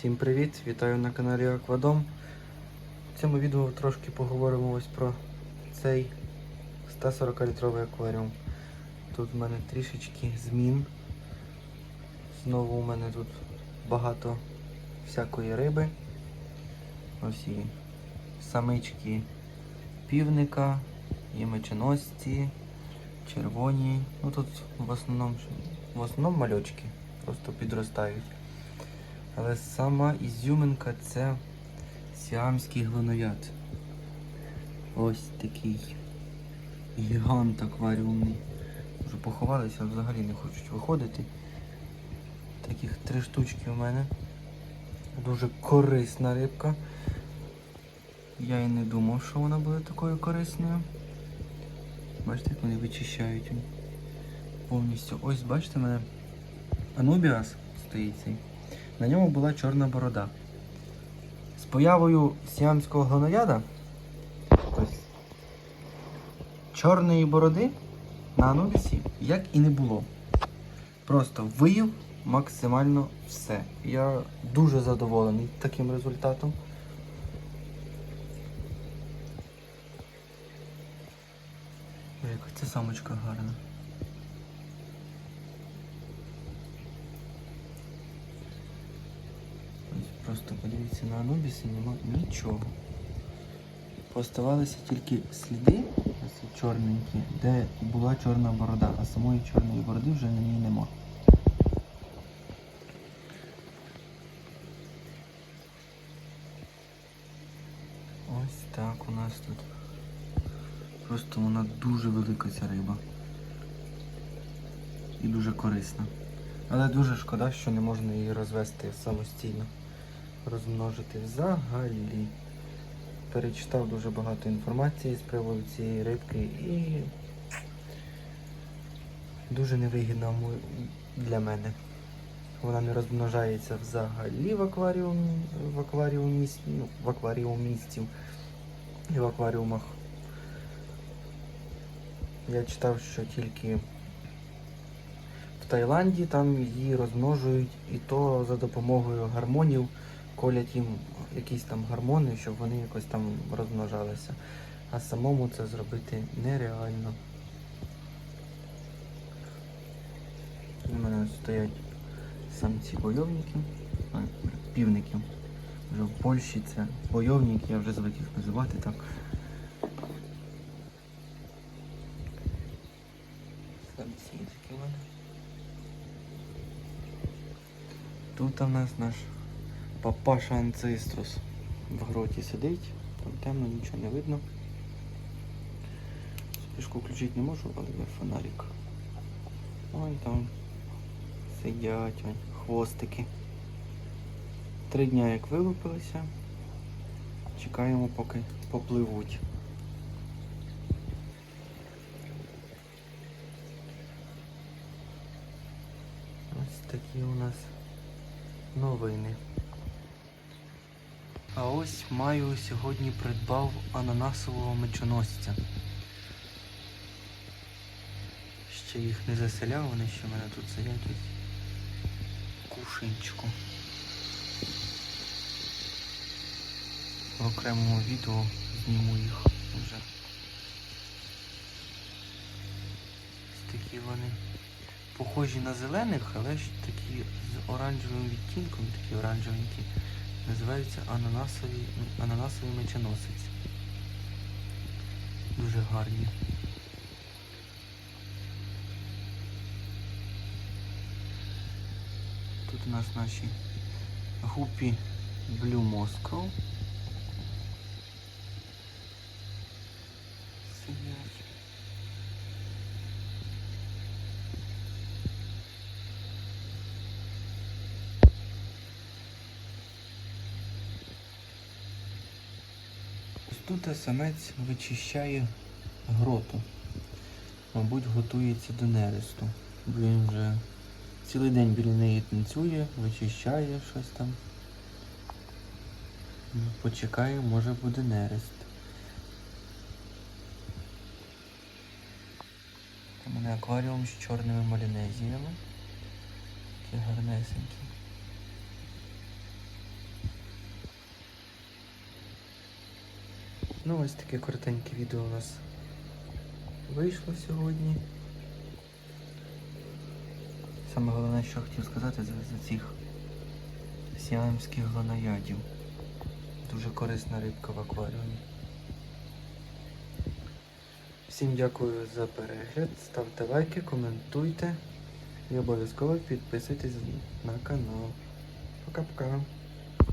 Всім привіт! Вітаю на каналі Аквадом. В цьому відео трошки поговоримо ось про цей 140-літровий акваріум. Тут в мене трішечки змін. Знову у мене тут багато всякої риби. Ось і самички півника, і меченосці, червоні. Ну тут в основному, в основному мальочки просто підростають. Але сама ізюминка це сіамський глинояд. Ось такий гігант акваріумний. Вже поховалися, взагалі не хочуть виходити. Таких три штучки у мене. Дуже корисна рибка. Я і не думав, що вона буде такою корисною. Бачите, як вони вичищають повністю. Ось бачите мене. Анубіас стоїть цей. На ньому була чорна борода. З появою сіамського ось, чорної бороди на Анубісі як і не було. Просто виїв максимально все. Я дуже задоволений таким результатом. Ой, Яка ця самочка гарна. Ось Просто подивіться на Анубісі нема нічого. Поставалися тільки сліди, ось чорненькі, де була чорна борода, а самої чорної бороди вже на ній нема. Ось так у нас тут. Просто вона дуже велика ця риба. І дуже корисна. Але дуже шкода, що не можна її розвести самостійно, розмножити взагалі. Перечитав дуже багато інформації з приводу цієї рибки і дуже невигідна для мене. Вона не розмножається взагалі в акваріумі, в акваріумі, ну, в акваріумістів і в акваріумах. Я читав, що тільки в Таїланді там її розмножують і то за допомогою гармонів колять їм якісь там гормони, щоб вони якось там розмножалися. А самому це зробити нереально. У мене стоять самці бойовники, півники. Вже в Польщі це бойовники, я вже звик їх називати так. Самці такі мене. Тут у нас наш папаша анциструс в гроті сидить, там темно, нічого не видно. Спішку включити не можу, але є фонарик. Ой там сидять, ой, хвостики. Три дня як вилупилися. Чекаємо, поки попливуть. Ось такі у нас новини. А ось маю сьогодні придбав ананасового мечоносця. Ще їх не заселяв, вони ще в мене тут сидять ось в кушинчику. В окремому відео зніму їх вже. Ось такі вони похожі на зелених, але ж такі з оранжевим відтінком, такі оранжевенькі. Називаються ананасові, ананасовий меченосець. Дуже гарні. Тут у нас наші гупі Blue Moscow. Сидять. Ось Тут самець вичищає гроту. Мабуть, готується до нересту. Бо він вже цілий день біля неї танцює, вичищає щось там. Ну, Почекає, може буде нерест. У мене акваріум з чорними малінезіями. Такі гарнесенькі. Ну, ось таке коротеньке відео у нас вийшло сьогодні. Саме головне, що хотів сказати за, цих сіамських глоноядів. Дуже корисна рибка в акваріумі. Всім дякую за перегляд. Ставте лайки, коментуйте і обов'язково підписуйтесь на канал. Пока-пока.